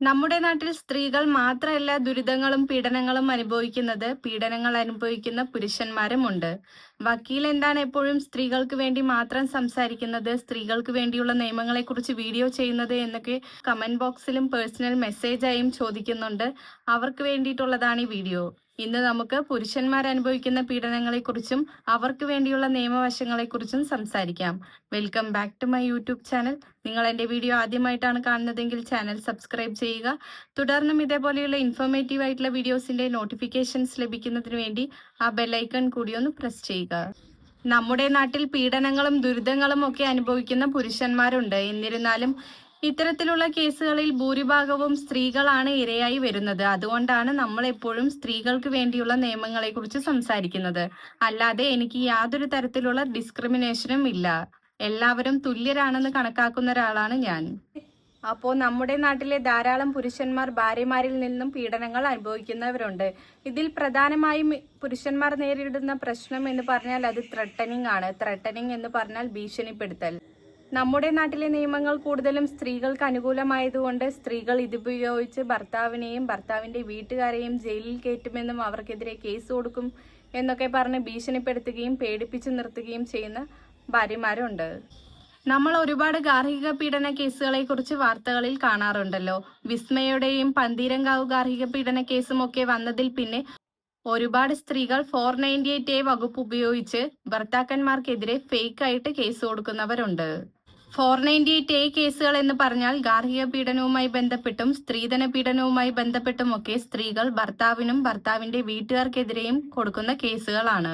നമ്മുടെ നാട്ടിൽ സ്ത്രീകൾ മാത്രമല്ല ദുരിതങ്ങളും പീഡനങ്ങളും അനുഭവിക്കുന്നത് പീഡനങ്ങൾ അനുഭവിക്കുന്ന പുരുഷന്മാരുമുണ്ട് വക്കീൽ എന്താണ് എപ്പോഴും സ്ത്രീകൾക്ക് വേണ്ടി മാത്രം സംസാരിക്കുന്നത് സ്ത്രീകൾക്ക് വേണ്ടിയുള്ള നിയമങ്ങളെക്കുറിച്ച് വീഡിയോ ചെയ്യുന്നത് എന്നൊക്കെ കമന്റ് ബോക്സിലും പേഴ്സണൽ മെസ്സേജായും ചോദിക്കുന്നുണ്ട്. അവർക്ക് വേണ്ടിയിട്ടുള്ളതാണ് ഈ വീഡിയോ ഇന്ന് നമുക്ക് പുരുഷന്മാർ അനുഭവിക്കുന്ന പീഡനങ്ങളെക്കുറിച്ചും അവർക്ക് വേണ്ടിയുള്ള നിയമവശങ്ങളെക്കുറിച്ചും സംസാരിക്കാം. Welcome back to my YouTube channel നിങ്ങൾ എന്റെ വീഡിയോ ആദ്യമായിട്ടാണ് കാണുന്നതെങ്കിൽ ചാനൽ സബ്സ്ക്രൈബ് ചെയ്യുക. തുടർന്നും ഇതേപോലെയുള്ള ഇൻഫോർമേറ്റീവ് ആയിട്ടുള്ള വീഡിയോസിന്റെ നോട്ടിഫിക്കേഷൻസ് ലഭിക്കുന്നതിന് വേണ്ടി ആ ബെല്ലൈക്കൺ കൂടി ഒന്ന് പ്രസ് ചെയ്യുക. നമ്മുടെ നാട്ടിൽ പീഡനങ്ങളും ദുരിതങ്ങളും ഒക്കെ അനുഭവിക്കുന്ന പുരുഷന്മാരുണ്ട്. എന്നിരുന്നാലും ഇത്തരത്തിലുള്ള കേസുകളിൽ ഭൂരിഭാഗവും സ്ത്രീകളാണ് ഇരയായി വരുന്നത്. അതുകൊണ്ടാണ് നമ്മൾ എപ്പോഴും സ്ത്രീകൾക്ക് വേണ്ടിയുള്ള നിയമങ്ങളെ കുറിച്ച് സംസാരിക്കുന്നത്. അല്ലാതെ എനിക്ക് യാതൊരു തരത്തിലുള്ള ഡിസ്ക്രിമിനേഷനും ഇല്ല. എല്ലാവരും തുല്യരാണെന്ന് കണക്കാക്കുന്ന ഒരാളാണ് ഞാൻ. അപ്പോൾ നമ്മുടെ നാട്ടിലെ ധാരാളം പുരുഷന്മാർ ഭാര്യമാരിൽ നിന്നും പീഡനങ്ങൾ അനുഭവിക്കുന്നവരുണ്ട്. ഇതിൽ പ്രധാനമായും പുരുഷന്മാർ നേരിടുന്ന പ്രശ്നം എന്ന് പറഞ്ഞാൽ അത് ത്രട്ടനിങ് ആണ്. ത്രട്ടനിങ് എന്ന് പറഞ്ഞാൽ ഭീഷണിപ്പെടുത്തൽ. നമ്മുടെ നാട്ടിലെ നിയമങ്ങൾ കൂടുതലും സ്ത്രീകൾക്ക് അനുകൂലമായതുകൊണ്ട് സ്ത്രീകൾ ഇതുപയോഗിച്ച് ഭർത്താവിനെയും ഭർത്താവിന്റെ വീട്ടുകാരെയും ജയിലിൽ കയറ്റുമെന്നും അവർക്കെതിരെ കേസ് കൊടുക്കും എന്നൊക്കെ പറഞ്ഞ് ഭീഷണിപ്പെടുത്തുകയും പേടിപ്പിച്ചു നിർത്തുകയും ചെയ്യുന്ന ഭാര്യമാരുണ്ട്. നമ്മൾ ഒരുപാട് ഗാർഹിക പീഡന കേസുകളെ കുറിച്ച് വാർത്തകളിൽ കാണാറുണ്ടല്ലോ. വിസ്മയുടെയും പന്തീരങ്കാവ് ഗാർഹിക പീഡന കേസും ഒക്കെ വന്നതിൽ പിന്നെ ഒരുപാട് സ്ത്രീകൾ ഫോർ നയന്റി എയ്റ്റ് എ വകുപ്പ് ഉപയോഗിച്ച് ഭർത്താക്കന്മാർക്കെതിരെ ഫേക്ക് ആയിട്ട് കേസ് കൊടുക്കുന്നവരുണ്ട്. ഫോർ നയന്റി എയ്റ്റ് എ കേസുകൾ എന്ന് പറഞ്ഞാൽ ഗാർഹിക പീഡനവുമായി ബന്ധപ്പെട്ടും സ്ത്രീധന പീഡനവുമായി ബന്ധപ്പെട്ടും ഒക്കെ സ്ത്രീകൾ ഭർത്താവിനും ഭർത്താവിന്റെ വീട്ടുകാർക്കെതിരെയും കൊടുക്കുന്ന കേസുകളാണ്.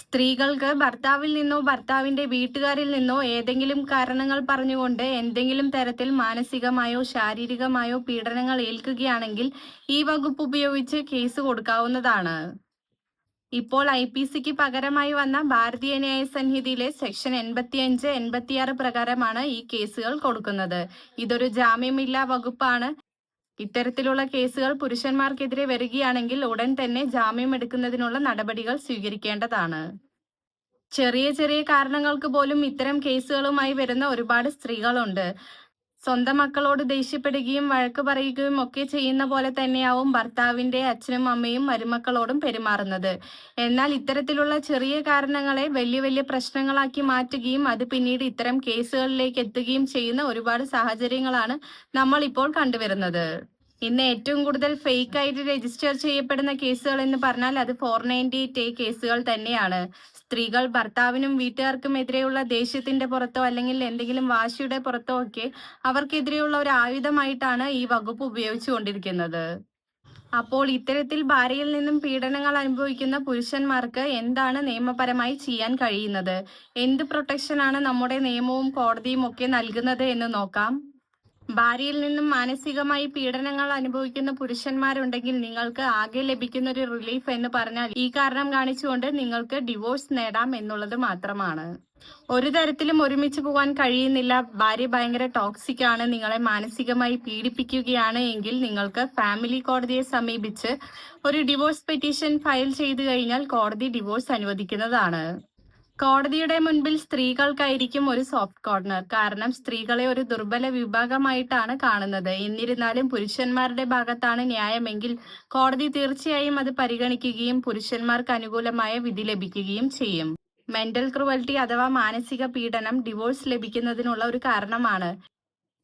സ്ത്രീകൾക്ക് ഭർത്താവിൽ നിന്നോ ഭർത്താവിന്റെ വീട്ടുകാരിൽ നിന്നോ ഏതെങ്കിലും കാരണങ്ങൾ പറഞ്ഞുകൊണ്ട് എന്തെങ്കിലും തരത്തിൽ മാനസികമായോ ശാരീരികമായോ പീഡനങ്ങൾ ഏൽക്കുകയാണെങ്കിൽ ഈ വകുപ്പ് ഉപയോഗിച്ച് കേസ് കൊടുക്കാവുന്നതാണ്. ഇപ്പോൾ ഐ പി സിക്ക് പകരമായി വന്ന ഭാരതീയ ന്യായ സംഹിതയിലെ സെക്ഷൻ എൺപത്തിയഞ്ച് എൺപത്തിയാറ് പ്രകാരമാണ് ഈ കേസുകൾ കൊടുക്കുന്നത്. ഇതൊരു ജാമ്യമില്ലാ വകുപ്പാണ്. ഇത്തരത്തിലുള്ള കേസുകൾ പുരുഷന്മാർക്കെതിരെ വരികയാണെങ്കിൽ ഉടൻ തന്നെ ജാമ്യം എടുക്കുന്നതിനുള്ള നടപടികൾ സ്വീകരിക്കേണ്ടതാണ്. ചെറിയ ചെറിയ കാരണങ്ങൾക്ക് പോലും ഇത്തരം കേസുകളുമായി വരുന്ന ഒരുപാട് സ്ത്രീകളുണ്ട്. സ്വന്തം മക്കളോട് ദേഷ്യപ്പെടുകയും വഴക്ക് പറയുകയും ഒക്കെ ചെയ്യുന്ന പോലെ തന്നെയാവും ഭർത്താവിന്റെ അച്ഛനും അമ്മയും മരുമക്കളോടും പെരുമാറുന്നത്. എന്നാൽ ഇത്തരത്തിലുള്ള ചെറിയ കാരണങ്ങളെ വലിയ വലിയ പ്രശ്നങ്ങളാക്കി മാറ്റുകയും അത് പിന്നീട് ഇത്തരം കേസുകളിലേക്ക് എത്തുകയും ചെയ്യുന്ന ഒരുപാട് സാഹചര്യങ്ങളാണ് നമ്മൾ ഇപ്പോൾ കണ്ടുവരുന്നത്. ഇന്ന് ഏറ്റവും കൂടുതൽ ഫേക്ക് ആയിട്ട് രജിസ്റ്റർ ചെയ്യപ്പെടുന്ന കേസുകൾ എന്ന് പറഞ്ഞാൽ അത് ഫോർ നയന്റി എയ്റ്റ് എ കേസുകൾ തന്നെയാണ്. സ്ത്രീകൾ ഭർത്താവിനും വീട്ടുകാർക്കും എതിരെയുള്ള ദേഷ്യത്തിന്റെ പുറത്തോ അല്ലെങ്കിൽ എന്തെങ്കിലും വാശിയുടെ പുറത്തോ ഒക്കെ അവർക്കെതിരെയുള്ള ഒരു ആയുധമായിട്ടാണ് ഈ വകുപ്പ് ഉപയോഗിച്ചുകൊണ്ടിരിക്കുന്നത്. അപ്പോൾ ഇത്തരത്തിൽ ഭാര്യയിൽ നിന്നും പീഡനങ്ങൾ അനുഭവിക്കുന്ന പുരുഷന്മാർക്ക് എന്താണ് നിയമപരമായി ചെയ്യാൻ കഴിയുന്നത്? എന്ത് പ്രൊട്ടക്ഷനാണ് നമ്മുടെ നിയമവും കോടതിയും ഒക്കെ നൽകുന്നത് എന്ന് നോക്കാം. ഭാര്യയിൽ നിന്നും മാനസികമായി പീഡനങ്ങൾ അനുഭവിക്കുന്ന പുരുഷന്മാരുണ്ടെങ്കിൽ നിങ്ങൾക്ക് ആകെ ലഭിക്കുന്ന ഒരു റിലീഫ് എന്ന് പറഞ്ഞാൽ ഈ കാരണം കാണിച്ചുകൊണ്ട് നിങ്ങൾക്ക് ഡിവോഴ്സ് നേടാം എന്നുള്ളത് മാത്രമാണ്. ഒരു തരത്തിലും ഒരുമിച്ച് പോകാൻ കഴിയുന്നില്ല. ഭാര്യ ഭയങ്കര ടോക്സിക് ആണ്. നിങ്ങളെ മാനസികമായി പീഡിപ്പിക്കുകയാണ് എങ്കിൽ നിങ്ങൾക്ക് ഫാമിലി കോടതിയെ സമീപിച്ച് ഒരു ഡിവോഴ്സ് പെറ്റീഷൻ ഫയൽ ചെയ്തു കഴിഞ്ഞാൽ കോടതി ഡിവോഴ്സ് അനുവദിക്കുന്നതാണ്. കോടതിയുടെ മുൻപിൽ സ്ത്രീകൾക്കായിരിക്കും ഒരു സോഫ്റ്റ് കോർണർ. കാരണം സ്ത്രീകളെ ഒരു ദുർബല വിഭാഗമായിട്ടാണ് കാണുന്നത്. എന്നിരുന്നാലും പുരുഷന്മാരുടെ ഭാഗത്താണ് ന്യായമെങ്കിൽ കോടതി തീർച്ചയായും അത് പരിഗണിക്കുകയും പുരുഷന്മാർക്ക് അനുകൂലമായ വിധി ലഭിക്കുകയും ചെയ്യും. മെന്റൽ ക്രുവൽറ്റി അഥവാ മാനസിക പീഡനം ഡിവോഴ്സ് ലഭിക്കുന്നതിനുള്ള ഒരു കാരണമാണ്.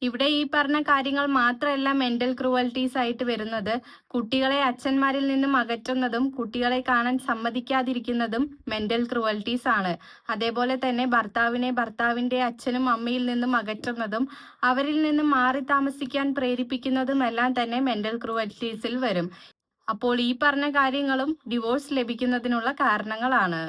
ഇവിടെ ഈ പറഞ്ഞ കാര്യങ്ങൾ മാത്രമല്ല മെന്റൽ ക്രൂവൽറ്റീസ് ആയിട്ട് വരുന്നത്. കുട്ടികളെ അച്ഛന്മാരിൽ നിന്നും അകറ്റുന്നതും കുട്ടികളെ കാണാൻ സമ്മതിക്കാതിരിക്കുന്നതും മെന്റൽ ക്രൂവൽറ്റീസ് ആണ്. അതേപോലെ തന്നെ ഭർത്താവിനെ ഭർത്താവിന്റെ അച്ഛനും അമ്മയിൽ നിന്നും അകറ്റുന്നതും അവരിൽ നിന്നും മാറി താമസിക്കാൻ പ്രേരിപ്പിക്കുന്നതും എല്ലാം തന്നെ മെന്റൽ ക്രൂവൽറ്റീസിൽ വരും. അപ്പോൾ ഈ പറഞ്ഞ കാര്യങ്ങളും ഡിവോഴ്സ് ലഭിക്കുന്നതിനുള്ള കാരണങ്ങളാണ്.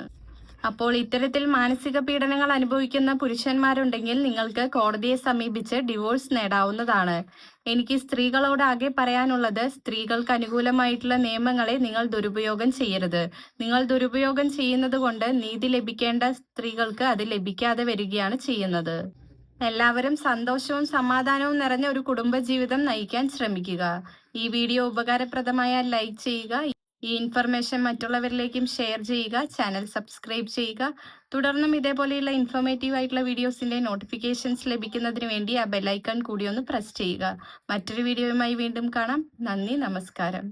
അപ്പോൾ ഇത്തരത്തിൽ മാനസിക പീഡനങ്ങൾ അനുഭവിക്കുന്ന പുരുഷന്മാരുണ്ടെങ്കിൽ നിങ്ങൾക്ക് കോടതിയെ സമീപിച്ച് ഡിവോഴ്സ് നേടാവുന്നതാണ്. എനിക്ക് സ്ത്രീകളോട് ആകെ പറയാനുള്ളത് സ്ത്രീകൾക്ക് അനുകൂലമായിട്ടുള്ള നിയമങ്ങളെ നിങ്ങൾ ദുരുപയോഗം ചെയ്യരുത്. നിങ്ങൾ ദുരുപയോഗം ചെയ്യുന്നത് കൊണ്ട് നീതി ലഭിക്കേണ്ട സ്ത്രീകൾക്ക് അത് ലഭിക്കാതെ വരികയാണ് ചെയ്യുന്നത്. എല്ലാവരും സന്തോഷവും സമാധാനവും നിറഞ്ഞ ഒരു കുടുംബജീവിതം നയിക്കാൻ ശ്രമിക്കുക. ഈ വീഡിയോ ഉപകാരപ്രദമായ ലൈക്ക് ചെയ്യുക ഈ ഇൻഫർമേഷൻ മറ്റുള്ളവരിലേക്കും ഷെയർ ചെയ്യുക ചാനൽ സബ്സ്ക്രൈബ് ചെയ്യുക. തുടർന്നും ഇതേപോലെയുള്ള ഇൻഫോർമേറ്റീവ് ആയിട്ടുള്ള വീഡിയോസിന്റെ നോട്ടിഫിക്കേഷൻസ് ലഭിക്കുന്നതിന് വേണ്ടി ആ ബെല്ലൈക്കൺ കൂടി ഒന്ന് പ്രസ് ചെയ്യുക. മറ്റൊരു വീഡിയോയുമായി വീണ്ടും കാണാം. നന്ദി നമസ്കാരം.